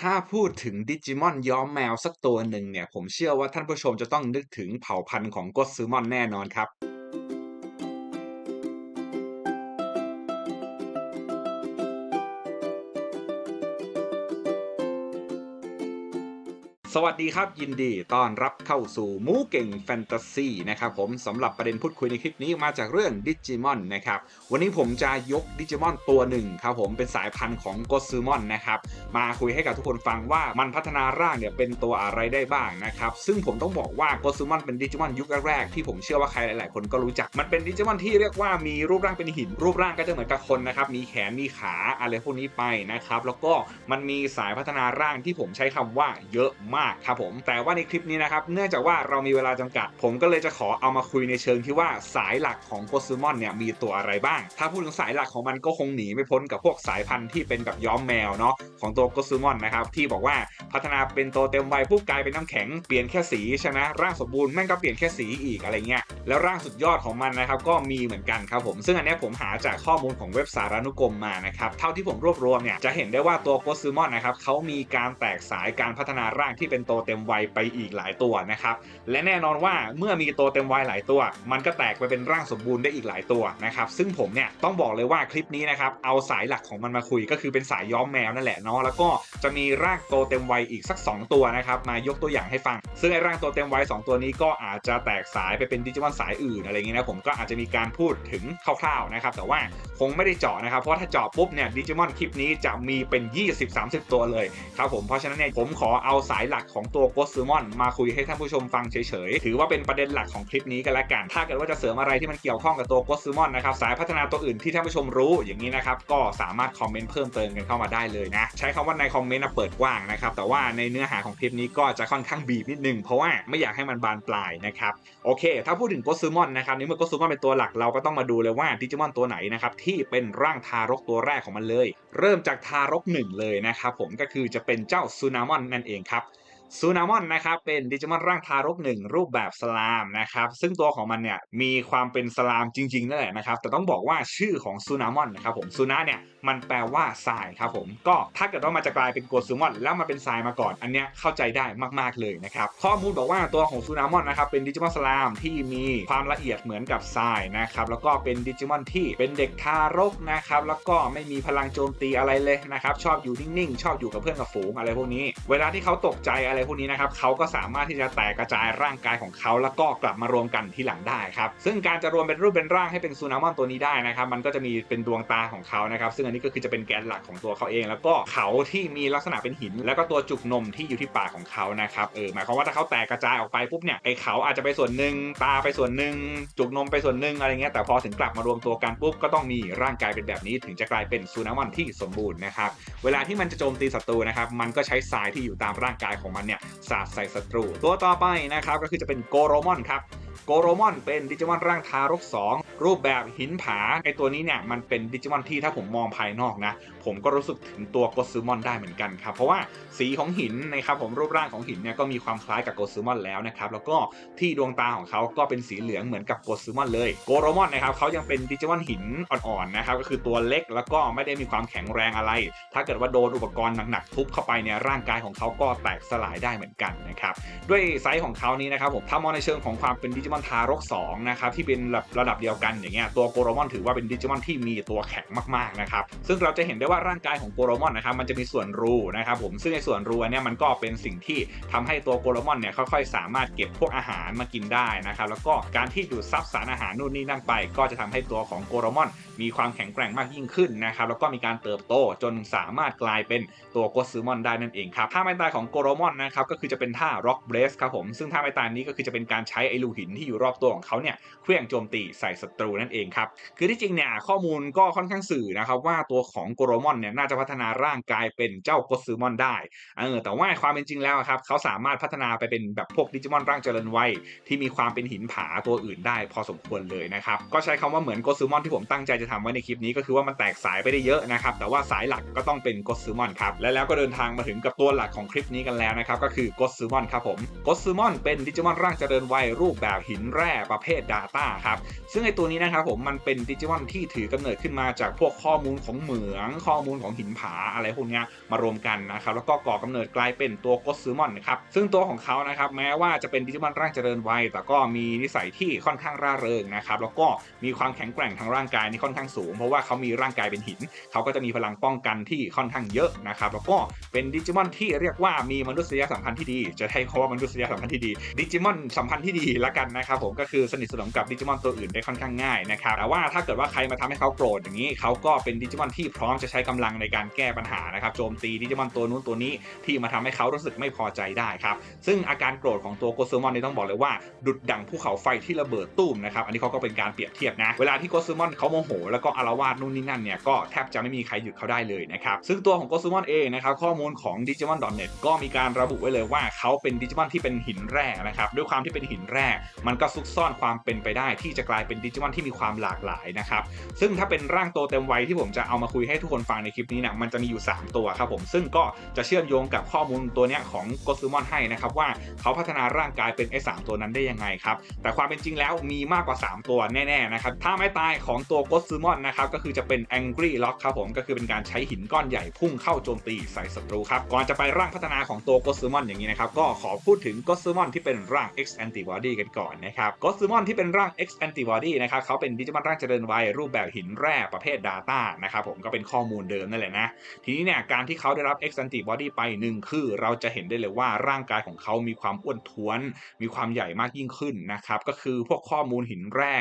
ถ้าพูดถึงดิจิมอนย้อมแมวสักตัวหนึ่งเนี่ย ผมเชื่อว่าท่านผู้ชมจะต้องนึกถึงเผ่าพันธุ์ของก็อดซึมอนแน่นอนครับ วัสดีครับยินดีต้อนรับเข้าสู่มูเก่งแฟนตาซีนะครับผมสำหรับประเด็นพูดคุยในคลิปนี้มาจากเรื่องดิจิมอนนะครับวันนี้ผมจะยกดิจิมอนตัวหนึ่งครับผมเป็นสายพันธุ์ของโกซูมอนนะครับมาคุยให้กับทุกคนฟังว่ามันพัฒนาร่างเนี่ยเป็นตัวอะไรได้บ้างนะครับซึ่งผมต้องบอกว่าโกซูมอนเป็นดิจิมอนยุคแรกๆที่ผมเชื่อว่าใครหลาย ๆ คนก็รู้จักมันเป็นดิจิมอนที่เรียกว่ามีรูปร่างเป็นหิน รูปร่างก็จะเหมือนกับคนนะครับมีแขนมีขาอะไรพวกนี้ไปนะครับแล้วก็มันมีสายพัฒนาร่างที่ผมใช้คำว่าเยอะมากครับผม แต่ว่าในคลิปนี้นะครับ เนื่องจากว่าเรามีเวลาจำกัด ผมก็เลยจะขอเอามาคุยในเชิงที่ว่าสายหลักของโกซูมอนเนี่ยมีตัวอะไรบ้าง ถ้าพูดถึงสายหลักของมันก็คงหนีไม่พ้นกับพวกสายพันธุ์ที่เป็นแบบย้อมแมวเนาะของตัวโกซูมอนนะครับที่บอกว่าพัฒนาเป็นตัวเต็มวัยปุ๊บกลายเป็นน้ำแข็งเปลี่ยนแค่สีใช่ไหมร่างสมบูรณ์แม่งก็เปลี่ยนแค่สีอีกอะไรเงี้ยแล้วร่างสุดยอดของมันนะครับก็มีเหมือนกันครับผม ซึ่งอันนี้ผมหาจากข้อมูลของเว็บสารานุกรมมานะครับเท่าที่ผมรวบรวมเนี่ยจะเห็นได้ว่าตัวโกซูมอนนะครับเขามีการแตกสายการพัฒนาร่างที่เป็นโตเต็มวัยไปอีกหลายตัวนะครับ และแน่นอนว่าเมื่อมีตัวเต็มวัยหลายตัว มันก็แตกไปเป็นร่างสมบูรณ์ได้อีกหลายตัวนะครับ ซึ่งผมเนี่ยต้องบอกเลยว่าคลิปนี้นะครับเอาสายหลักของมันมาคุยก็คือเป็นสายย้อมแมวนั่นแหละเนาะแล้วก็จะมีร่างโตเต็มวัยอีกสัก 2 ตัวนะครับมายกตัวอย่างให้ฟัง ซึ่งไอ้ร่างโตเต็มวัย2ตัวนี้ก็อาจจะแตกสายไปเป็นดิจิมอนสายอื่นอะไรเงี้ยนะผมก็อาจจะมีการพูดถึงคร่าวๆนะครับแต่ว่าคงไม่ได้เจาะนะครับเพราะถ้าเจาะปุ๊บเนี่ยดิจิมอนคลิปนี้จะมีเป็น 20-30 ตัวเลยครับผมเพราะฉะนั้นเนี่ยผมขอเอาสายหลักของตัวโกสซูมอนมาคุยให้ท่านผู้ชมฟังเฉยๆ ถือว่าเป็นประเด็นหลักของคลิปนี้กันละกัน ถ้าเกิดว่าจะเสริมอะไรที่มันเกี่ยวข้องกับตัวโกสซูมอนนะครับสายพัฒนาตัวอื่นที่ท่านผู้ชมรู้อย่างนี้นะครับก็สามารถคอมเมนต์เพิ่มเติมกันเข้ามาได้เลยนะ ใช้คำว่าในคอมเมนต์เปิดกว้างนะครับแต่ว่าในเนื้อหาของคลิปนี้ก็จะค่อนข้างบีบนิดนึงเพราะว่าไม่อยากให้มันบานปลายนะครับโอเค ถ้าพูดถึงโกสซูมอนนะครับนี่เมื่อโกซูมอนเป็นตัวหลักเราก็ต้องมาดูเลยว่าดิจิมอนตัวไหนนะครับที่เป็นร่างทารกตัวแรกของมันเลย เริ่มจากทารกหนึ่งเลยนะครับผมก็คือจะเป็นเจ้าซูนามอนนั่นเองครับ ซูนามอนนะครับเป็นดิจิมอนร่างทารกหนึ่งรูปแบบสลามนะครับซึ่งตัวของมันเนี่ยมีความเป็นสลามจริงๆนั่นแหละนะครับแต่ต้องบอกว่าชื่อของซูนามอนนะครับผมซูนาเนี่ยมันแปลว่าทรายครับผมก็ถ้าเกิดว่ามันจะกลายเป็นโกซูมอน แล้วมาเป็นทรายมาก่อน อันเนี้ยเข้าใจได้มากๆเลยนะครับข้อมูลบอกว่าตัวของซูนามอนนะครับเป็นดิจิมอนสลามที่มีความละเอียดเหมือนกับทรายนะครับแล้วก็เป็นดิจิมอนที่เป็นเด็กทารกนะครับแล้วก็ไม่มีพลังโจมตีอะไรเลยนะครับชอบอยู่นิ่งๆ ชอบอยู่กับเพื่อนกับฝูงอะไรพวกนี้ เวลาที่เขาตกใจอะไรพวกนี้นะครับเขาก็สามารถที่จะแตกกระจายร่างกายของเขาแล้วก็กลับมารวมกันที่หลังได้ครับซึ่งการจะรวมเป็นรูปเป็นร่างให้เป็นซูนามอนตัวนี้ได้นะครับมันก็จะมีเป็นดวงตาของเขานะครับซึ่งอันนี้ก็คือจะเป็นแกนหลักของตัวเขาเอง แล้วก็เขาที่มีลักษณะเป็นหิน แล้วก็ตัวจุกนมที่อยู่ที่ปากของเขานะครับเออหมายความว่าถ้าเขาแตกกระจายออกไปปุ๊บเนี่ยไอเขาอาจจะไปส่วนหนึ่งตาไปส่วนหนึ่งจุกนมไปส่วนหนึ่งอะไรเงี้ยแต่พอถึงกลับมารวมตัวกันปุ๊บก็ต้องมีร่างกายเป็นแบบนี้ ถึงจะกลายเป็นซูนามอนที่สมบูรณ์นะครับเวลาที่มันจะโจมตีศัตรูนะครับมันก็ใช้ทรายที่อยู่ตามร่างกายของมันเนี่ยสาดใส่ศัตรูตัวต่อไปนะครับก็คือจะเป็นโกโรมอนครับ โกโรมอนเป็นดิจิมอนร่างทารก 2 รูปแบบหินผาไอตัวนี้เนี่ยมันเป็นดิจิมอนที่ถ้าผมมองภายนอกนะ ผมก็รู้สึกถึงตัวโกซูมอนได้เหมือนกันครับ เพราะว่าสีของหินนะครับผมรูปร่างของหินเนี่ยก็มีความคล้ายกับโกซูมอนแล้วนะครับแล้วก็ที่ดวงตาของเขาก็เป็นสีเหลืองเหมือนกับโกซูมอนเลยโกโรมอนนะครับเขายังเป็นดิจิมอนหินอ่อนๆนะครับก็คือตัวเล็กแล้วก็ไม่ได้มีความแข็งแรงอะไร ถ้าเกิดว่าโดนอุปกรณ์หนักๆทุบเข้าไปเนี่ยร่างกายของเขาก็แตกสลายได้เหมือนกันนะครับด้วยไซส์ของเขานี้นะครับผมถ้ามองในเชิงของความเป็นดิจิมอนทารก2นะครับที่เป็นระดับเดียวกันอย่างเงี้ยตัวโกโรมอนถือว่าเป็นดิจิมอนที่มีตัวแข็งมากๆนะครับซึ่งเราจะเห็นได้ว่าร่างกายของโกโรมอนนะครับมันจะมีส่วนรูนะครับผมซึ่งในส่วนรูอันเนี้ยมันก็เป็นสิ่งที่ทำให้ตัวโกโรมอนเนี่ยค่อยๆ สามารถเก็บพวกอาหารมากินได้นะครับแล้วก็การที่ดูดซับสารอาหารนู่นนี่นั่นไป ก็จะทำให้ตัวของโกโรมอน มีความแข็งแกร่งมากยิ่งขึ้นนะครับแล้วก็มีการเติบโตจนสามารถกลายเป็นตัวโกซูมอนได้นั่นเองครับท่าไม้ตายของโกโรมอนนะครับก็คือจะเป็นท่า rock brace ครับผมซึ่งท่าไม้ตายนี้ก็คือจะเป็นการใช้ไอลูหินที่อยู่รอบตัวของเขาเนี่ยเคลื่องโจมตีใส่ศัตรูนั่นเองครับคือที่จริงเนี่ยข้อมูลก็ค่อนข้างสื่อนะครับว่าตัวของโกโรมอนเนี่ยน่าจะพัฒนาร่างกายเป็นเจ้าโกซูมอนได้เออแต่ว่าความเป็นจริงแล้วครับเขาสามารถพัฒนาไปเป็นแบบพวกดิจิมอนร่างเจริญวัยที่มีความเป็นหินผาตัวอื่นได้พอสมควรเลยนะครับก็ใช้คำว่าเหมือนโกซูมอนที่ผมตั้งใจจะทำไว้ในคลิปนี้ก็คือว่ามันแตกสายไปได้เยอะนะครับ แต่ว่าสายหลักก็ต้องเป็นกดซูมอนครับ และแล้วก็เดินทางมาถึงกับตัวหลักของคลิปนี้กันแล้วนะครับ ก็คือกดซูมอนครับผมกดซูมอนเป็นดิจิมอนร่างเจริญวัยรูปแบบหินแร่ประเภท Data ครับ ซึ่งไอตัวนี้นะครับผมมันเป็นดิจิมอนที่ถือกำเนิดขึ้นมาจากพวกข้อมูลของเหมือง ข้อมูลของหินผาอะไรพวกนี้มารวมกันนะครับ แล้วก็ก่อกำเนิดกลายเป็นตัวกดซูมอนนะครับซึ่งตัวของเขานะครับแม้ว่าจะเป็นดิจิมอนร่างเจริญวัยแต่ก็มีนิสัยที่ค่อนข้างร่าเริงนะครับแล้วก็มีความแข็งแกร่งทางร่างกายนี่ค่อนข้างสูง เพราะว่าเขามีร่างกายเป็นหิน เขาก็จะมีพลังป้องกันที่ค่อนข้างเยอะนะครับแล้วก็เป็นดิจิมอนที่เรียกว่ามีมนุษยสัมพันธ์ที่ดี จะใช้คำว่ามนุษยสัมพันธ์ที่ดี ดิจิมอนสัมพันธ์ที่ดีละกันนะครับผมก็คือสนิทสนมกับดิจิมอนตัวอื่นได้ค่อนข้างง่ายนะครับแต่ว่าถ้าเกิดว่าใครมาทำให้เขาโกรธอย่างนี้เขาก็เป็นดิจิมอนที่พร้อมจะใช้กำลังในการแก้ปัญหานะครับโจมตีดิจิมอนตัวนู้นตัวนี้ที่มาทำให้เขารู้สึกไม่พอใจได้ครับซึ่งอาการโกรธของตัวโกซูมอนนี่ต้องบอกเลยว่า ดุดดังภูเขาไฟที่ระเบิดตุ้มนะครับอันนี้เขาก็เป็นการเปรียบเทียบนะ เวลาที่โกซูมอนเขาโมโหแล้วก็อารวาสนู่นนี่นั่นเนี่ยก็แทบจะไม่มีใครหยุดเขาได้เลยนะครับซึ่งตัวของโกซูมอนเองนะครับข้อมูลของ Digimon.net ก็มีการระบุไว้เลยว่าเขาเป็นดิจิมอนที่เป็นหินแร่นะครับด้วยความที่เป็นหินแร่มันก็ซุกซ่อนความเป็นไปได้ ที่จะกลายเป็นดิจิมอนที่มีความหลากหลายนะครับซึ่งถ้าเป็นร่างโตเต็มวัยที่ผมจะเอามาคุยให้ทุกคนฟังในคลิปนี้เนี่ยมันจะมีอยู่ 3 ตัวครับผมซึ่งก็จะเชื่อมโยงกับข้อมูลตัวเนี้ยของโกซูมอนให้นะครับว่าเขาพัฒนาร่างกายเป็นไอ้สตัวนั้นได้ยังไงครับแต่ความเป็นจริงแล้วมีมากกว่า 3 ตัวแน่ๆนะครับถ้าไม่ตายของตัวโกซูมอนนะครับก็คือจะเป็น Angry Lock ครับผมก็คือเป็นการใช้หินก้อนใหญ่พุ่งเข้าโจมตีใส่ศัตรูครับก่อนจะไปร่างพัฒนาของตัวโกซูมอนอย่างนี้นะครับก็ขอพูดถึงโกซูมอนที่เป็นร่าง X Antibody กันก่อนนะครับโกซูมอนที่เป็นร่าง X Antibody นะครับเขาเป็นดิจิมอนร่างเจริญวัยรูปแบบหินแร่ประเภท Data นะครับผมก็เป็นข้อมูลเดิมนั่นแหละนะทีนี้เนี่ยการที่เขาได้รับ X Antibody ไปหนึ่งคือ เราจะเห็นได้เลยว่าร่างกายของเขามีความอ้วนท้วน มีความใหญ่มากยิ่งขึ้นนะครับก็คือพวกข้อมูลหินแร่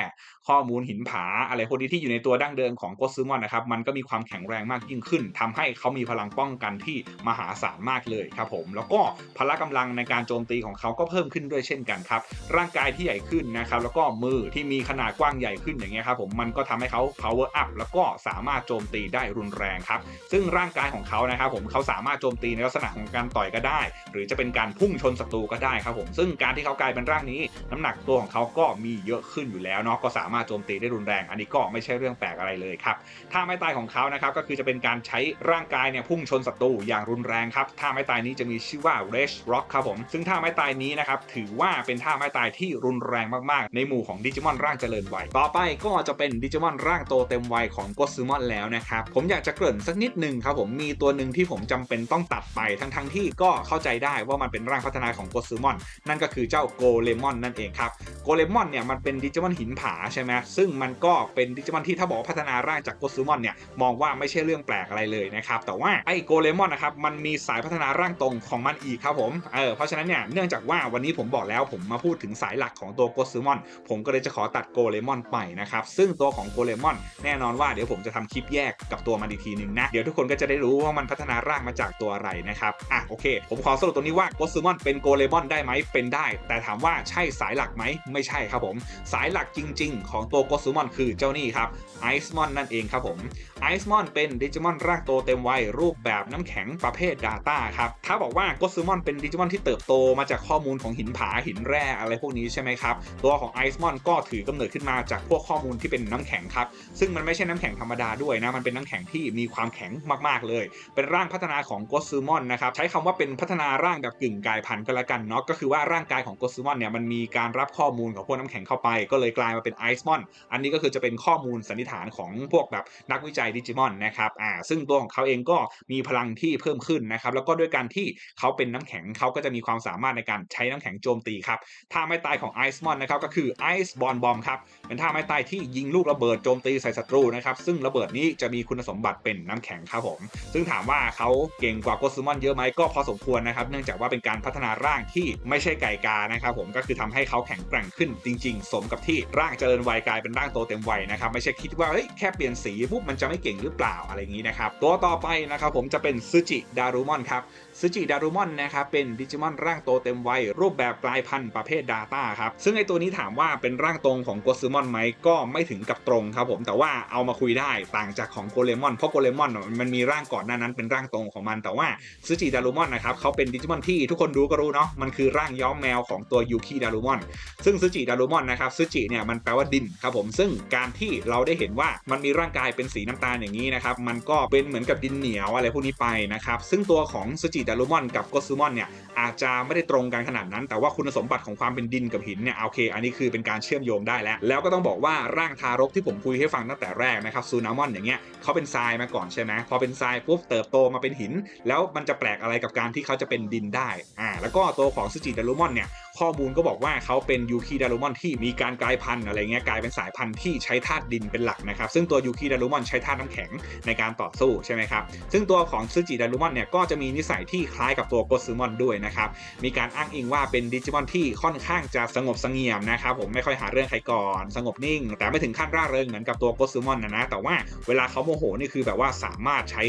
ข้อมูลหินผาอะไรพวกนี้ที่อยู่ในตัวดั้งเดิมของโกซูมอนนะครับมันก็มีความแข็งแรงมากยิ่งขึ้นทำให้เขามีพลังป้องกันที่มหาศาลมากเลยครับผมแล้วก็พละกำลังในการโจมตีของเขาก็เพิ่มขึ้นด้วยเช่นกันครับร่างกายที่ใหญ่ขึ้นนะครับแล้วก็มือที่มีขนาดกว้างใหญ่ขึ้นอย่างเงี้ยครับผมมันก็ทำให้เขา power up แล้วก็สามารถโจมตีได้รุนแรงครับซึ่งร่างกายของเขานะครับผมเขาสามารถโจมตีในลักษณะของการต่อยก็ได้ หรือจะเป็นการพุ่งชนศัตรูก็ได้ครับผมซึ่งการที่เขากลายเป็นร่างนี้ น้ำหนักตัวของเขาก็มีเยอะขึ้นอยู่แล้วเนาะก็สามารถโจมตีได้รุนแรง อันนี้ก็ไม่ใช่เรื่องแปลกอะไรเลยครับท่าไม้ตายของเขานะครับก็คือจะเป็นการใช้ร่างกายเนี่ยพุ่งชนศัตรูอย่างรุนแรงครับท่าไม้ตายนี้จะมีชื่อว่า Rage Rock ครับผมซึ่งท่าไม้ตายนี้นะครับถือว่าเป็นท่าไม้ตายที่รุนแรงมากๆ ในหมู่ของดิจิมอนร่างเจริญวัยต่อไปก็จะเป็นดิจิมอนร่างโตเต็มวัยของโกซูมอนแล้วนะครับผมอยากจะเกริ่นสักนิดหนึ่งครับผมมีตัวหนึ่งที่ผมจำเป็นต้องตัดไปทั้งๆทที่ก็เข้าใจได้ว่ามันเป็นร่างพัฒนาของโกซูมอนนั่นก็คือเจ้าโกเลมอนนั่นเองครับโกเลมอนเนี่ยมันเป็นดิจิมอนหินผาใช่ไหมซึ่งมันก็เป็นดิจิมอนที่ถ้าบอกพัฒนาร่างจากโกซูมอนเนี่ยมองว่าไม่ใช่เรื่องแปลกอะไรเลยนะครับแต่ว่าไอ้โกเลมอนนะครับมันมีสายพัฒนาร่างตรงของมันอีกครับผมเออเพราะฉะนั้นเนี่ยเนื่องจากว่าวันนี้ผมบอกแล้วผมมาพูดถึงสายหลักของตัวโกซูมอนผมก็เลยจะขอตัดโกเลมอนไปนะครับซึ่งตัวของโกเลมอนแน่นอนว่าเดี๋ยวผมจะทำคลิปแยกกับตัวมันอีกทีหนึ่งนะเดี๋ยวทุกคนก็จะได้รู้ว่ามันพัฒนาร่างมาจากตัวอะไรนะครับอะโอเค ผมขอสรุปตรงนี้ว่าโกซูมอนเป็นโกเลมอนได้ไหมเป็นได้ แต่ถามว่าใช่สายหลักไหมไม่ใช่ครับผม สายหลักจริง ๆ ของตัวโกซูมอนคือเจ้านี่ครับไอซ์มอนนั่นเองครับผมไอซ์มอนเป็นดิจิมอนร่างโตเต็มวัยรูปแบบน้ำแข็งประเภท Data ครับ ถ้าบอกว่าโกซูมอนเป็นดิจิมอนที่เติบโตมาจากข้อมูลของหินผาหินแร่อะไรพวกนี้ใช่ไหมครับ ตัวของไอซ์มอนก็ถือกำเนิดขึ้นมาจากพวกข้อมูลที่เป็นน้ำแข็งครับ ซึ่งมันไม่ใช่น้ำแข็งธรรมดาด้วยนะ มันเป็นน้ำแข็งที่มีความแข็งมากๆเลย เป็นร่างพัฒนาของโกซูมอนนะครับใช้คำว่าเป็นพัฒนาร่างแบบกึ่งกายพันธุ์ก็แล้วกันเนาะก็คือว่าร่างกายของโกซูมอนเนี่ยมันมีการรับข้อมูลของพวกน้ำแข็งเข้าไป ก็เลยกลายมาเป็นไอซ์มอนอันนี้ก็คือจะเป็นข้อมูลสันิษฐานของพวกแบบนักวิจัยดิจิมอนนะครับอ่าซึ่งตัวของเขาเองก็มีพลังที่เพิ่มขึ้นนะครับแล้วก็ด้วยการที่เขาเป็นน้ำแข็งเขาก็จะมีความสามารถในการใช้น้ำแข็งโจมตีครับท่าไม้ตายของไอซ์มอนนะครับก็คือไอซ์บอลบอมครับเป็นท่าไม้ตายที่ยิงลูกระเบิดโจมตีใส่ศัตรูนะครับซึ่งระเบิดนี้จะมีคุณสมบัติเป็นน้ำแข็งครับผมซึ่งถามว่าเขาเก่งกว่าโกซูมอนเยอะไหมก็พอสมควรนะครับเนื่องจากว่าเป็นการพัฒนาร่างที่ไม่ใช่ไก่กานะครับผมก็คือทำให้เขาแข็งแกร่งขึ้นจริง ๆ สมกับที่ร่างเจริญวัยกลายเป็นร่างโตเต็มวัยนะครับไม่ใช่คิดว่าเฮ้ยแค่เปลี่ยนสีปุ๊บมันจะไม่เก่งหรือเปล่าอะไรอย่างนี้นะครับตัวต่อไปนะครับผมจะเป็นซูจิดารุมอนครับซูจิดารุมอนนะครับเป็นดิจิมอนร่างโตเต็มวัยรูปแบบกลายพันธุ์ประเภท Data ครับซึ่งไอตัวนี้ถามว่าเป็นร่างตรงของโกซูมอนไหมก็ไม่ถึงกับตรงครับผมแต่ว่าเอามาคุยได้ต่างจากของโกเลมอนเพราะโกเลมอนมันมีร่างก่อนหน้านั้นเป็นร่างตรงของมันแต่ว่าซูจิดารุมอนนะครับเขาเป็นดิจิมอนที่ทุกคนดูก็รู้เนาะมันคือร่างย้อมแมวของตัวยูคิดารุมอนซึ่งซูจิดารุมอนนะครับซูจิเนี่ยมันแปลว่าดินครับผมซึ่งการที่เราได้เห็นว่ามันมีร่างกายเป็นสีน้ำตาลอย่างนี้นะครับมันก็เป็นเหมือนกับดินเหนียวอะไรพวกนี้ไปนะครับซึ่งตัวของซูจิดารุมอนกับโกซูมอนเนี่ยอาจจะไม่ได้ตรงกันขนาดนั้น แต่ว่าคุณสมบัติของความเป็นดินกับหินเนี่ยโอเค อันนี้คือเป็นการเชื่อมโยงได้แล้ว แล้วก็ต้องบอกว่าร่างทารกที่ผมคุยให้ฟังตั้งแต่แรกนะครับซูนามอนอย่างเงี้ยเขาเป็นทรายมาก่อนใช่ไหมพอเป็นทรายปุ๊บเติบโตมาเป็นหิน แล้วมันจะแปลกอะไรกับการที่เขาจะเป็นดินได้อ่าแล้วก็ตัวของซูจิดารุมอนเนี่ย ข้อมูลก็บอกว่าเขาเป็นยูคิดารุมอนที่มีการกลายพันธุ์อะไรเงี้ยกลายเป็นสายพันธุ์ที่ใช้ธาตุดินเป็นหลักนะครับซึ่งตัวยูคิดารุมอนใช้ธาตุน้ำแข็งในการต่อสู้ใช่ไหมครับซึ่งตัวของซูจิดารุมอนเนี่ยก็จะมีนิสัยที่คล้ายกับตัวโกซึมอนด้วยนะครับมีการอ้างอิงว่าเป็นดิจิมอนที่ค่อนข้างจะสงบเสงี่ยมนะครับผมไม่ค่อยหาเรื่องใครก่อน สงบนิ่ง แต่ไม่ถึงขั้นร่าเริงเหมือนกับตัวโกซึมอนนะนะแต่ว่าเวลาเขาโมโหนี่คือแบบว่าสามารถใช้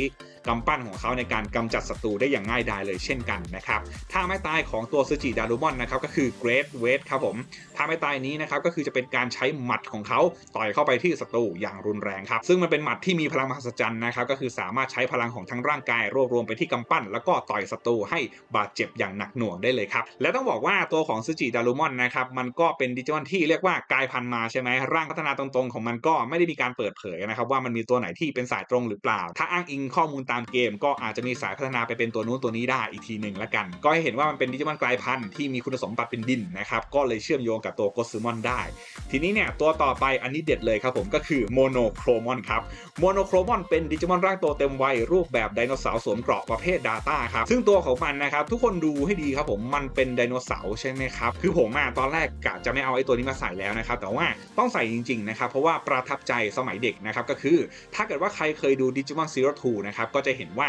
กำปั้นของเขาในการกำจัดศัตรูได้อย่างง่ายดายเลยเช่นกันนะครับท่าไม้ตายของตัวซูจิดารุมอนนะครับก็คือ Great w a i t ครับผมท่าไม้ตายนี้นะครับก็คือจะเป็นการใช้หมัดของเขาต่อยเข้าไปที่ศัตรูอย่างรุนแรงครับซึ่งมันเป็นหมัดที่มีพลังมหัศจรรย์นะครับก็คือสามารถใช้พลังของทั้งร่างกาย รวบรวมไปที่กำปั้น แล้วก็ต่อยศัตรูให้บาดเจ็บอย่างหนักหน่วงได้เลยครับและต้องบอกว่าตัวของซูจิดารุมอนนะครับมันก็เป็นดิจิมอนที่เรียกว่ากลายพันธุ์มาใช่ไหมร่างพัฒนาตรงๆของมันก็ไม่ได้มีการเปิดเผยนะครับว่ามันมีตัวไหนที่เป็นสายตรงหรือเปล่า ถ้าอ้างอิงข้อมูลตามเกม ก็อาจจะมีสายพัฒนาไปเป็นตัวนู้นตัวนี้ได้อีกทีหนึ่งละกัน ก็ให้เห็นว่ามันเป็นดิจิมอนกลายพันธุ์ที่มีคุณสมบัติป็นดินนะครับก็เลยเชื่อมโยงกับตัวโกซึมอนได้ ทีนี้เนี่ยตัวต่อไปอันนี้เด็ดเลยครับผมก็คือโมโนโครมอนครับโมโนโครมอนเป็นดิจิมอนร่างโตเต็มวัยรูปแบบไดโนเสาร์สวมเกราะประเภท Data ครับซึ่งตัวของมันนะครับทุกคนดูให้ดีครับผมมันเป็นไดโนเสาร์ใช่ไหมครับคือผมอะตอนแรกกะจะไม่เอาไอ้ตัวนี้มาใส่แล้วนะครับแต่ว่าต้องใส่จริงๆนะครับเพราะว่าประทับใจสมัยเด็กนะครับก็คือ ถ้าเกิดว่าใครเคยดูดิจิมอนซีโร่ทูนะครับก็จะเห็นว่า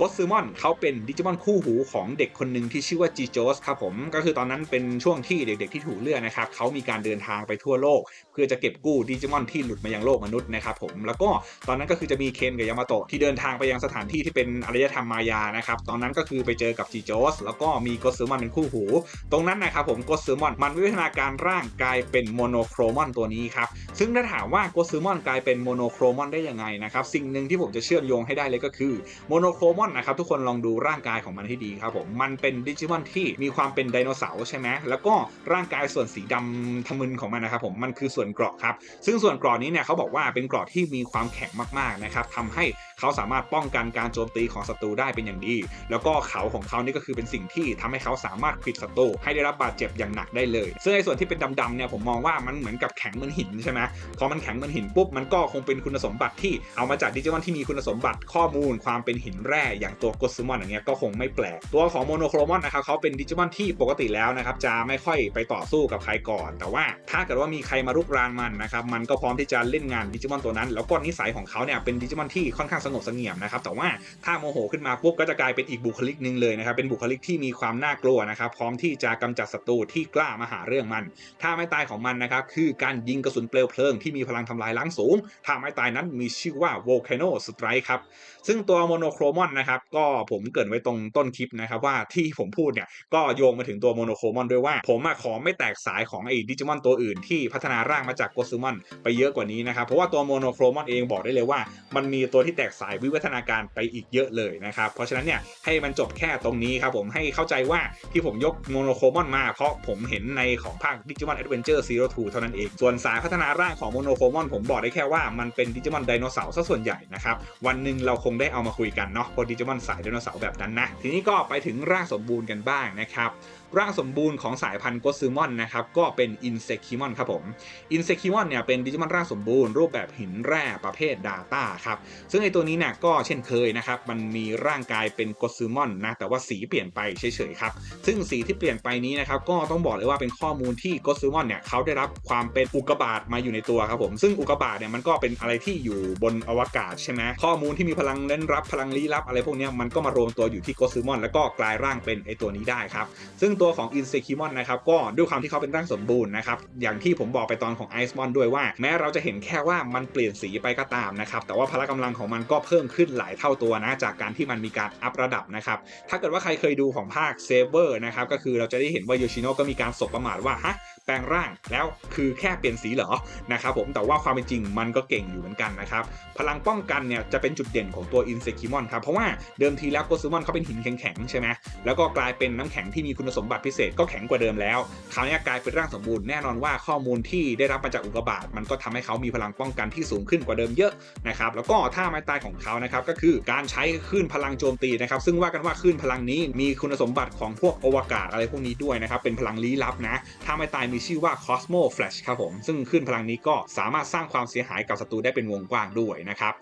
ก็ซึมอนเขาเป็นดิจิมอนคู่หูของเด็กคนหนึ่งที่ชื่อว่าจีโจสครับผมก็คือตอนนั้นเป็นช่วงที่เด็กๆที่ถูกเลือกนะครับเขามีการเดินทางไปทั่วโลก เพื่อจะเก็บกู้ดิจิมอนที่หลุดมายังโลกมนุษย์นะครับผมแล้วก็ตอนนั้นก็คือจะมีเคนกับยามาโตะที่เดินทางไปยังสถานที่ที่เป็นอารยธรรมมายานะครับตอนนั้นก็คือไปเจอกับจีโจสแล้วก็มีก็ซึมอนเป็นคู่หู ตรงนั้นนะครับผมก็ซึมอนมันวิวัฒนาการร่างกายเป็นโมโนโครมอนตัวนี้ครับซึ่งถ้าถามว่าโกซึมอนกลายเป็นโมโนโครมอนได้ยังไงนะครับสิ่งหนึ่งที่ผมจะเชื่อมโยงให้ได้เลยก็คือโมโนโครมอนนะครับทุกคนลองดูร่างกายของมันให้ดีครับผมมันเป็นดิจิมอนที่มีความเป็นไดโนเสาร์ใช่ไหมแล้วก็ร่างกายส่วนสีดำทะมึนของมันนะครับผมมันคือส่วนเกราะครับซึ่งส่วนเกราะนี้เนี่ยเขาบอกว่าเป็นเกราะที่มีความแข็งมากๆนะครับทำให้เขาสามารถป้องกันการโจมตีของศัตรูได้เป็นอย่างดี แล้วก็เขาของเขานี่ก็คือเป็นสิ่งที่ทำให้เขาสามารถควิดศัตรูให้ได้รับบาดเจ็บอย่างหนักได้เลย ซึ่งไอ้ส่วนที่เป็นดำๆเนี่ยผมมองว่ามันเหมือนกับแข็งเหมือนหินใช่ไหมพอมันแข็งเหมือนหินปุ๊บมันก็คงเป็นคุณสมบัติที่เอามาจากดิจิมอนที่มีคุณสมบัติข้อมูลความเป็นหินแร่อย่างตัวโกซึมอนอย่างเงี้ยก็คงไม่แปลก ตัวของโมโนโครมอนนะครับเขาเป็นดิจิมอนที่ปกติแล้วนะครับจะไม่ค่อยไปต่อสู้กับใครก่อน แต่ว่าถ้าเกิดว่ามีใครมารุกรานมันนะครับมันก็พร้อมที่จะเล่นงานดิจิมอนตัวนั้น แล้วก็นิสัยของเขาเนี่ยเป็นดิจิมอนที่ค่อนข้างสงบเสงี่ยมนะครับแต่ว่าถ้าโมโหขึ้นมาปุ๊บก็จะกลายเป็นอีกบุคลิกหนึ่งเลยนะครับเป็นบุคลิกที่มีความน่ากลัวนะครับพร้อมที่จะกำจัดศัตรูที่กล้ามาหาเรื่องมัน ถ้าไม่ตายของมันนะครับคือการยิงกระสุนเปลวเพลิงที่มีพลังทำลายล้างสูง ถ้าไม่ตายนั้นมีชื่อว่า Volcano Strike ครับ ซึ่งตัวโมโนโครมอนนะครับก็ผมเกรินไว้ตรงต้นคลิปนะครับว่าที่ผมพูดเนี่ยก็โยงมาถึงตัวโมโนโครมอนด้วยว่า ผมอขอไม่แตกสายของไอ้ดิจิมอนตัวอื่นที่พัฒนาร่างมาจากโกซึมอนไปเยอะกว่านี้นะครับเพราะว่าตัวโมโนโครมอนเองบอกได้เลยว่า มันมีตัวที่แตกสายวิวัฒนาการไปอีกเยอะเลยนะครับเพราะฉะนั้นเนี่ยให้มันจบแค่ตรงนี้ครับผมให้เข้าใจว่าที่ผมยกโมโนโครมอนมาเพราะผมเห็นในของภาคดิจิมอนแอดเวนเจอร์ซีโร่ทูเท่านั้นเอง ส่วนสายพัฒนาร่างของโมโนโครมอนผมบอกได้แค่ว่ามันเป็นดิจิมอนไดโนเสาร์ซะส่วนใหญ่นะครับวันหนึ่งเราคงได้เอามาคุยกันเนาะเพราะดิจิมอนสายไดโนเสาร์แบบนั้นนะ ทีนี้ก็ไปถึงร่างสมบูรณ์กันบ้างนะครับร่างสมบูรณ์ของสายพันธุ์โกซึมอนนะครับก็เป็นอินเซคิมอนครับผมอินเซคิมอนเนี่ยเป็นดิจิมอนร่างสมบูรณ์รูปแบบหินแร่ประเภท Data ครับซึ่งไอตัวนี้เนี่ยก็เช่นเคยนะครับมันมีร่างกายเป็นโกซึมอนนะแต่ว่าสีเปลี่ยนไปเฉยๆครับซึ่งสีที่เปลี่ยนไปนี้นะครับก็ต้องบอกเลยว่าเป็นข้อมูลที่โกซึมอนเนี่ยเขาได้รับความเป็นอุกกาบาตมาอยู่ในตัวครับผมซึ่งอุกกาบาตเนี่ยมันก็เป็นอะไรที่อยู่บนอวกาศใช่ไหมข้อมูลที่มีพลังเล่นรับพลังลี้ลับอะไรพวกนี้มันก็มารวมตัวอยู่ที่โกซึมอนแล้วก็กลายร่างเป็นไอตัวนี้ได้ครับซึ่งตัวัวของอินเซคิมอนนะครับก็ด้วยความที่เขาเป็นร่างสมบูรณ์นะครับอย่างที่ผมบอกไปตอนของไอซ์มอนด้วยว่า แม้เราจะเห็นแค่ว่ามันเปลี่ยนสีไปก็ตามนะครับแต่ว่าพละกำลังของมันก็เพิ่มขึ้นหลายเท่าตัวนะจากการที่มันมีการอัประดับนะครับถ้าเกิดว่าใครเคยดูของภาคเซเวอร์นะครับก็คือเราจะได้เห็นว่าโยชิโนะก็มีการสบประมาทว่าฮะ แปลงร่างแล้วคือแค่เปลี่ยนสีเหรอนะครับผมแต่ว่าความเป็นจริงมันก็เก่งอยู่เหมือนกันนะครับพลังป้องกันเนี่ยจะเป็นจุดเด่นของตัวอินเซคิมอนครับเพราะว่าเดิมทีแล้วโกซูมอนเขาเป็นหินแข็งๆใช่ไหมแล้วก็กลายเป็นน้ำแข็งที่มีคุณสมบัติพิเศษก็แข็งกว่าเดิมแล้วคราวนี้กลายเป็นร่างสมบูรณ์แน่นอนว่าข้อมูลที่ได้รับมาจากอุกกาบาตมันก็ทำให้เขามีพลังป้องกันที่สูงขึ้นกว่าเดิมเยอะนะครับแล้วก็ท่าไม้ตายของเขานะครับก็คือการใช้คลื่นพลังโจมตีนะครับซึ่งว่ากันว่าคลื่นพลังนี้มีคุณสมบัติของพวกอวกาศอะไรพวกนี้ด้วยนะครับเป็นพลังลี้ลับนะท่าไม้ตายมีชื่อว่า Cosmo Flash ครับผม ซึ่งขึ้นพลังนี้ก็สามารถสร้างความเสียหายกับศัตรูได้เป็นวงกว้างด้วยนะครับ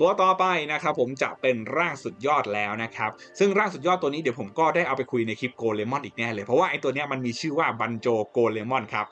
ตัวต่อไปนะครับผมจะเป็นร่างสุดยอดแล้วนะครับ ซึ่งร่างสุดยอดตัวนี้เดี๋ยวผมก็ได้เอาไปคุยในคลิปโกเลมอนอีกแน่เลย เพราะว่าไอ้ตัวนี้มันมีชื่อว่าบันโจโกเลมอนครับ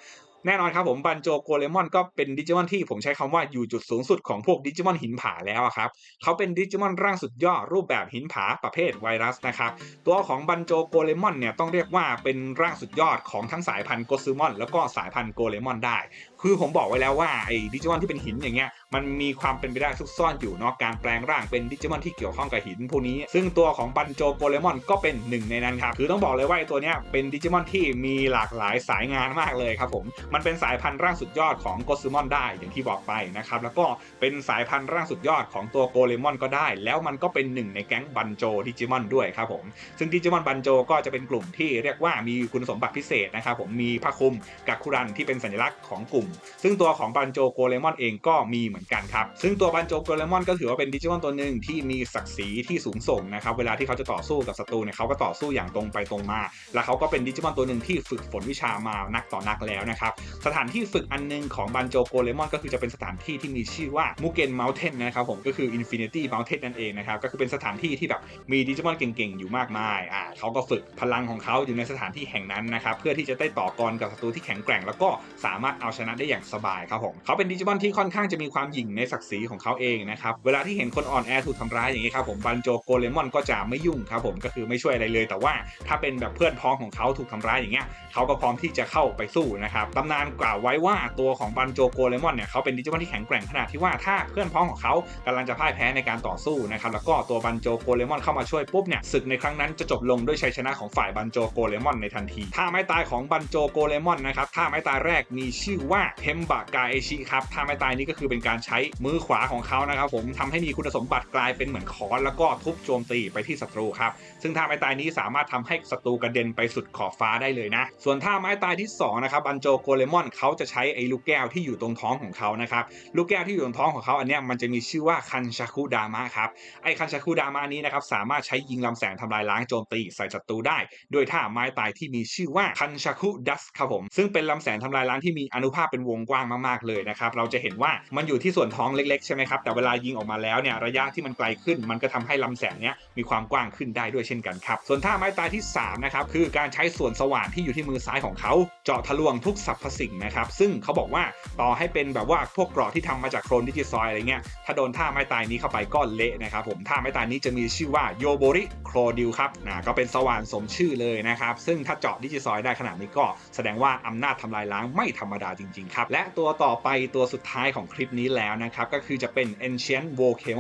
แน่นอนครับผมบันโจโกเลมอนก็เป็นดิจิมอนที่ผมใช้คำว่าอยู่จุดสูงสุดของพวกดิจิมอนหินผาแล้วอะครับเขาเป็นดิจิมอนร่างสุดยอดรูปแบบหินผาประเภทไวรัสนะครับตัวของบันโจโกเลมอนเนี่ยต้องเรียกว่าเป็นร่างสุดยอดของทั้งสายพันธุ์โกซูมอนแล้วก็สายพันธุ์โกเลมอนได้ คือผมบอกไว้แล้วว่าไอ้ดิจิมอนที่เป็นหินอย่างเงี้ยมันมีความเป็นไปได้ซุกซ่อนอยู่เนาะการแปลงร่างเป็นดิจิมอนที่เกี่ยวข้องกับหินพวกนี้ ซึ่งตัวของบันโจโกเลมอนก็เป็นหนึ่งในนั้นครับคือต้องบอกเลยว่าไอ้ตัวเนี้ยเป็นดิจิมอนที่มีหลากหลายสายงานมากเลยครับผมมันเป็นสายพันธุ์ร่างสุดยอดของโกซูมอนได้อย่างที่บอกไปนะครับแล้วก็เป็นสายพันธุ์ร่างสุดยอดของตัวโกเลมอนก็ได้ แล้วมันก็เป็นหนึ่งในแก๊งบันโจดิจิมอนด้วยครับผมซึ่งดิจิมอนบันโจก็จะเป็นกลุ่มที่เรียกว่ามีคุณสมบัติพิเศษนะครับผมมีผ้าคลุมกับคุรันที่เป็นสัญลักษณ์ของกลุ่ม ซึ่งตัวของบันโจโกเลมอนเองก็มีเหมือนกันครับซึ่งตัวบันโจโกเลมอนก็ถือว่าเป็นดิจิมอนตัวหนึ่งที่มีศักดิ์ศรีที่สูงส่งนะครับเวลาที่เขาจะต่อสู้กับศัตรูเนี่ยเขาก็ต่อสู้อย่างตรงไปตรงมา และเขาก็เป็นดิจิมอนตัวหนึ่งที่ฝึกฝนวิชามานักต่อนักแล้วนะครับสถานที่ฝึกอันหนึงของบันโจโกเลมอนก็คือจะเป็นสถานที่ที่มีชื่อว่ามูเกนเมลเทนนะครับผมก็คือ Infinity Mountain นั่นเองนะครับก็คือเป็นสถานที่ที่แบบมีดิจิมอนเก่งๆอยู่มากมายอ่าเขาก็ฝึกพลังของเขาอยู่ในสถานที่แห่งนั้นนะครับเพื่อที่จะได้ต่อกรกับศัตรูที่แข็งแกร่ง แล้วก็สามารถเอาชนะได้อย่างสบายครับผมเขาเป็นดิจิมอนที่ค่อนข้างจะมีความหยิ่งในศักดิ์ศรีของเขาเองนะครับเวลาที่เห็นคนอ่อนแอถูกทำร้ายอย่างนี้ครับผมบันโจโกเลมอนก็จะไม่ยุ่งครับผมก็คือไม่ช่วยอะไรเลย แต่ว่าถ้าเป็นแบบเพื่อนพ้องของเขาถูกทำร้ายอย่างเงี้ยเขาก็พร้อมที่จะเข้าไปสู้นะครับตำนานกล่าวไว้ว่าตัวของบันโจโกเลมอนเนี่ยเขาเป็นดิจิมอนที่แข็งแกร่งขนาดที่ว่าถ้าเพื่อนพ้องของเขากำลังจะพ่ายแพ้ในการต่อสู้นะครับแล้วก็ตัวบันโจโกเลมอนเข้ามาช่วยปุ๊บเนี่ยศึกในครั้งนั้นจะจบลงด้วยชัยชนะของฝ่ายบันโจโกเลมอนในทันทีท่าไม้ตายของบันโจโกเลมอนนะครับท่าไม้ตายแรกมีชื่อว่าเทมบะกาเอชิครับท่าไม้ตายนี้ก็คือเป็นการใช้มือขวาของเขานะครับผมทำให้มีคุณสมบัติกลายเป็นเหมือนค้อนแล้วก็ทุบโจมตีไปที่ศัตรูครับซึ่งท่าไม้ตายนี้สามารถทำให้ศัตรูกระเด็นไปสุดขอบฟ้าได้เลยนะส่วนท่าไม้ตายที่สองนะครับบันโจโกเลมอนเขาจะใช้ไอ้ลูกแก้วที่อยู่ตรงท้องของเขานะครับลูกแก้วที่อยู่ตรงท้องของเขาอันเนี้ยมันจะมีชื่อว่าคันชาคุดามะครับไอ้คันชาคุดามะนี้นะครับสามารถใช้ยิงลำแสงทำลายล้างโจมตีใส่ศัตรูได้ โดยท่าไม้ตายที่มีชื่อว่าคันชาคุดัสครับผมซึ่งเป็นลำแสงทำลายล้างที่มีอนุภาพเป็นวงกว้างมากๆเลยนะครับเราจะเห็นว่ามันอยู่ที่ส่วนท้องเล็กๆใช่ไหมครับแต่เวลายิงออกมาแล้วเนี่ยระยะที่มันไกลขึ้น มันก็ทำให้ลำแสงเนี้ยมีความกว้างขึ้นได้ด้วยเช่นกันครับส่วนท่าไม้ตายที่สามนะครับคือการใช้ส่วนสว่านที่อยู่ที่มือซ้ายของเขา เจาะทะลวงทุกสรรพสิ่งนะครับ ซึ่งเขาบอกว่าต่อให้เป็นแบบว่าพวกกราะที่ทำมาจากโครนดิจิซอยอะไรเงี้ยถ้าโดนท่าไม้ตายนี้เข้าไปก็เละนะครับผมท่าไม้ตายนี้จะมีชื่อว่าโยโบริโครดิลครับนะก็เป็นสว่านสมชื่อเลยนะครับ ซึ่งถ้าเจาะดิจิซอยได้ขนาดนี้ก็แสดงว่าอำนาจทำลายล้างไม่ธรรมดาจริงๆครับและตัวต่อไปตัวสุดท้ายของคลิปนี้แล้วนะครับก็คือจะเป็น Ancient v o k e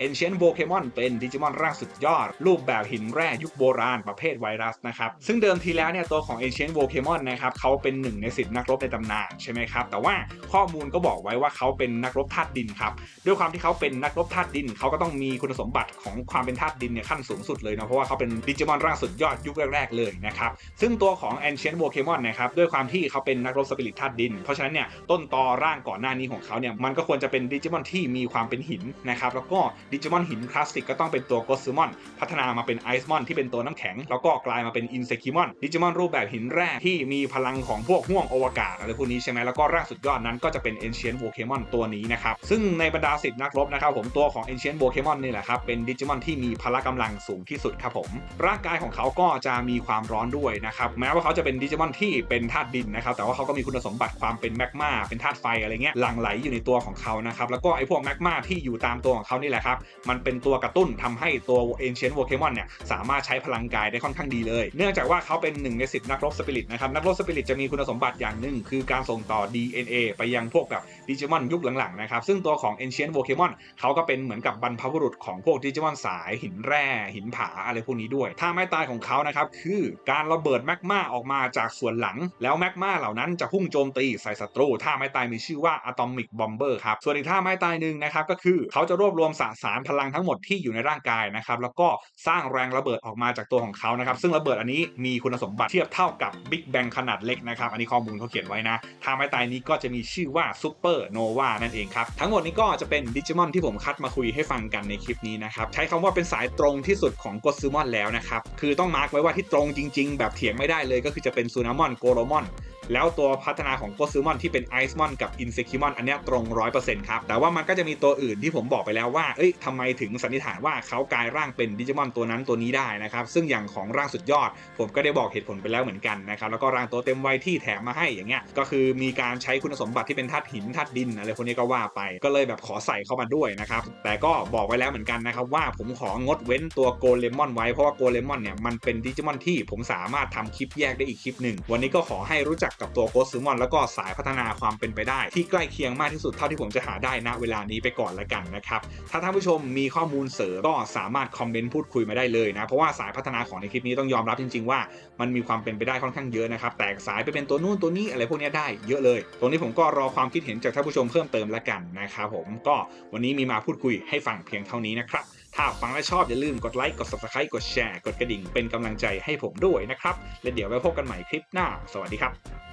m o n ครับ Ancient v o k e m o n เป็นดิจิมอนร่างสุดยอด รูปแบบหินแร่ยุคโบราณประเภทไวรัสนะครับ ซึ่งเดิมทีแล้วเนี่ยตัวของ Ancient v o k e m o n นะครับเขาเป็นหนึ่งในสิบนักรบในตำนานใช่ไหมครับ แต่ว่าข้อมูลก็บอกไว้ว่าเขาเป็นนักรบธาตุดินครับ ด้วยความที่เขาเป็นนักรบธาตุดิน เขาก็ต้องมีคุณสมบัติของความเป็นธาตุดินเนี่ยขั้นสูงสุดเลยนะเพราะว่าเขาเป็นดิจิมอนร่างสุดยอดยุคแรกๆเลยนะครับซึ่งตัวของ Ancient v o k e m o n นะครับด้วยความที่เขาเป็นนักรบสปิริตธาตุดิน เพราะฉะนั้นเนี่ยต้นตอร่างก่อนหน้านี้ของเขาเนี่ยมันก็ควรจะเป็นดิจิมอนที่มีความเป็นหินนะครับแล้วก็ดิจิมอนหินคลาสสิกก็ต้องเป็นตัวโกซูมอนพัฒนามาเป็นไอซ์มอนที่เป็นตัวน้ำแข็ง แล้วก็กลายมาเป็นอินเซคิมอนดิจิมอนรูปแบบหินแร่ที่มีพลังของพวกห่วงอวกาศอะไรพวกนี้ใช่ไหมแล้วก็ร่างสุดยอดนั้นก็จะเป็น Ancient v o k e m o n ตัวนี้นะครับซึ่งในบรรดาสิบนักรบนะครับผมตัวของ Ancient v o k e m o n นี่แหละครับเป็นดิจิมอนที่มีพละกำลังสูงที่สุดครับผมร่างกายของเขาก็จะมีความร้อนด้วยนะครับแม้ว่าเขาจะเป็นดิจิมอนที่เป็นธาตุดินนะครับแต่ว่าเขาก็มีคุณสมบัติความเป็นแมกมาเป็นธาตุไฟอะไรเงี้ยหลั่งไหลอยู่ในตัวของเขานะครับแล้วก็ไอ้พวกแมกมาที่อยู่ตามตัวของเขานี่แหละครับมันเป็นตัวกระตุ้นทำให้ตัว Ancient v o k e m o n เนี่ยสามารถใช้พลังกายได้ค่อนข้างดีเลย เนื่องจากว่าเขาเป็นหนึ่งในสิบนักรบสปิริตนะครับนักรบสปิริตจะมีคุณสมบัติอย่างหนึ่งคือการส่งต่อ DNA ไปยังพวกแบบ ดิจิมอนยุคหลังๆนะครับซึ่งตัวของ Ancient v o k e m o n เขาก็เป็นเหมือนกับบรรพบุรุษของพวกดิจิมอนสาย หินแร่หินผาอะไรพวกนี้ด้วยท่าไม้ตายของเขานะครับคือการระเบิดแมกมาออกมาจากส่วนหลัง แล้วแมกมาเหล่านั้นจะพุ่งโจมตีใส่ศัตรูท่าไม้ตายมีชื่อว่า Atomic Bomber ครับส่วนอีกท่าไม้ตายหนึ่งนะครับก็คือเขาจะรวบรวมสสารพลังทั้งหมดที่อยู่ในร่างกายนะครับแล้วก็สร้างแรงระเบิดออกมาจากตัวของเขานะครับซึ่งระเบิดอันนี้มีคุณสมบัติเทียบเท่ากับบิ๊กแบงขนาดเล็กนะครับอันนี้ข้อมูลเขาเขียนไว้นะทาไม้ตายนี้ก็จะมีชื่อว่าซูเปอร์โนวานั่นเองครับ ทั้งหมดนี้ก็จะเป็นดิจิมอนที่ผมคัดมาคุยให้ฟังกันในคลิปนี้นะครับ ใช้คำว่าเป็นสายตรงที่สุดของกดซูมอนแล้วนะครับ คือต้องมาร์กไว้ว่าที่ตรงจริง ๆ แบบเถียงไม่ได้เลยก็คือจะเป็นซูนามอนโกโรมอน แล้วตัวพัฒนาของโกซูมอนที่เป็นไอซ์มอนกับอินเซคิมอนอันนี้ยตรง 100%ครับ แต่ว่ามันก็จะมีตัวอื่นที่ผมบอกไปแล้วว่า เอ้ยทำไมถึงสันนิษฐานว่าเขากลายร่างเป็นดิจิมอนตัวนั้นตัวนี้ได้นะครับ ซึ่งอย่างของร่างสุดยอด ผมก็ได้บอกเหตุผลไปแล้วเหมือนกันนะครับ แล้วก็ร่างตัวเต็มวัยที่แถมมาให้อย่างเงี้ย ก็คือมีการใช้คุณสมบัติที่เป็นธาตุหินธาตุดินอะไรพวกนี้ก็ว่าไป ก็เลยแบบขอใส่เข้ามาด้วยนะครับ แต่ก็บอกไว้แล้วเหมือนกันนะครับว่าผมของดเว้นตัวโกเลมอนไว้เพราะว่าโกเลมอนเนี่ยมันเป็นดิจิมอนที่ผมสามารถทำคลิปแยกได้อีกคลิปหนึ่งวันนี้ก็ขอให้รู้จักกับตัวโกซูมอนแล้วก็สายพัฒนาความเป็นไปได้ ที่ใกล้เคียงมากที่สุดเท่าที่ผมจะหาได้ณเวลานี้ไปก่อนละกันนะครับ ถ้าท่านผู้ชมมีข้อมูลเสริมก็สามารถคอมเมนต์พูดคุยมาได้เลยนะ เพราะว่าสายพัฒนาของในคลิปนี้ต้องยอมรับจริง ๆ ว่ามันมีความเป็นไปได้ค่อนข้างเยอะนะครับแตกสายไปเป็นตัวนู่นตัวนี้อะไรพวกนี้ได้เยอะเลย ตรงนี้ผมก็รอความคิดเห็นจากท่านผู้ชมเพิ่มเติมละกันนะครับผมก็วันนี้มีมาพูดคุยให้ฟังเพียงเท่านี้นะครับถ้าฟังและชอบอย่าลืมกดไลค์กด subscribe กดแชร์กดกระดิ่งเป็นกำลังใจให้ผมด้วยนะครับ และเดี๋ยวไว้พบกันใหม่คลิปหน้า สวัสดีครับ